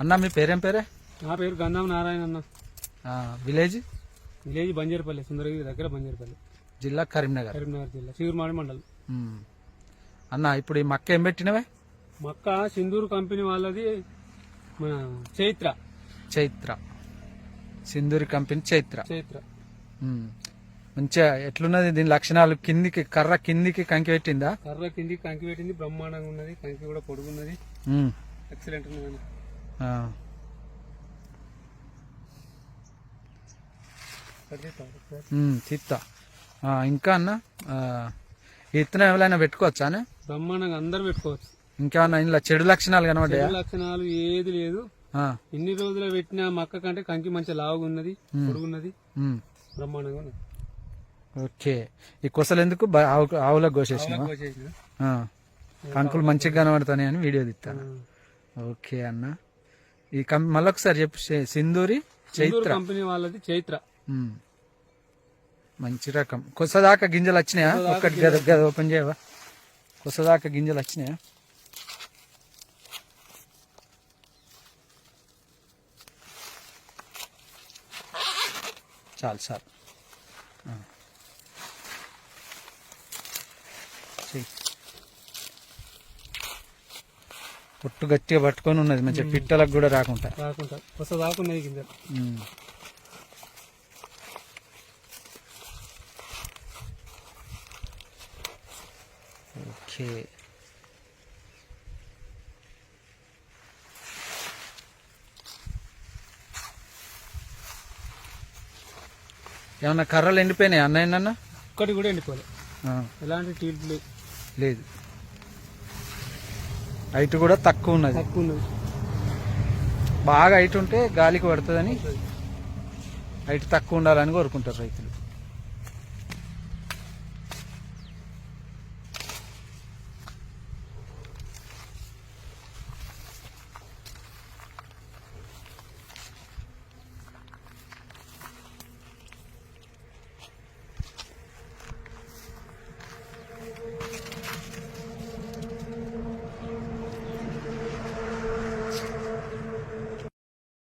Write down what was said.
అన్న మీ పేరేం పేరే? నా పేరు గంధం నారాయణ అన్న. విలేజ్? విలేజ్ బంజేరుపల్లి సుందరగిరి దగ్గర బంజేరుపల్లి. జిల్లా కరీంనగర్. కరీంనగర్ జిల్లా చీరుమాడి మండలం. అన్న ఇప్పుడు ఈ మక్క ఏం పెట్టినవే? మక్క సింధూరు కంపెనీ వాళ్ళది మన చైత్ర. చైత్ర. సింధూరి కంపెనీ చైత్ర. చైత్ర. మంచిగా ఎట్లున్నది? దీని లక్షణాలు కిందికి కర్ర కిందికి కంకి పెట్టిందా? కర్ర కిందికి కంకి పెట్టింది బ్రహ్మాండంగా ఉన్నది కంకి కూడా పొడుగున్నది. ఎక్సలెంట్ ఉన్నది ఆ, ఇంకా అన్న? ఇత్తనం ఎవరైనా పెట్టుకోవచ్చా అన్న? బ్రహ్మాండంగా అందరు పెట్టుకోవచ్చు. ఇంకేమన్నా ఇందులో చెడు లక్షణాలు కనబడ్డాయా? లక్షణాలు ఏది లేదు. ఎన్ని రోజులు పెట్టిన మక్క కంటే కంకి మంచిగా లావుగా ఉన్నది పొడుగున్నది. బ్రహ్మాండంగా ఉన్నది. ఓకే. ఈ కొసలు ఎందుకు ఆవులకు కోసేసిన. కంకులు మంచిగా కనబడతాయి అని వీడియో తీస్తాను ఓకే అన్న. ఈ మళ్ళొకసారి చెప్పు సింధూరి చైత్ర. కంపెనీ వాళ్ళది చైత్ర. మంచి రకం. కొసదాకా గింజలు వచ్చినాయా? ఒక్కటి గద గద ఓపెన్ చేయవా? కొసదాకా గింజలు వచ్చినాయా? చాలు చాలు. పొట్టు గట్టిగా పట్టుకొని ఉన్నది మంచిగా పిట్టలకు కూడా రాకుండా రాకుండా కింద. ఓకే. ఏమన్నా కర్రలు ఎండిపోయినాయి? అన్నయ్యన్న ఒక్కటి కూడా ఎండిపోలే. ఎలాంటి టీల్ లేవు లేదు. హైట్ కూడా తక్కువ ఉన్నది. తక్కువ ఉన్నది. బాగా హైట్ ఉంటే గాలికి పడుతుందని హైట్ తక్కువ ఉండాలని కోరుకుంటారు రైతులు.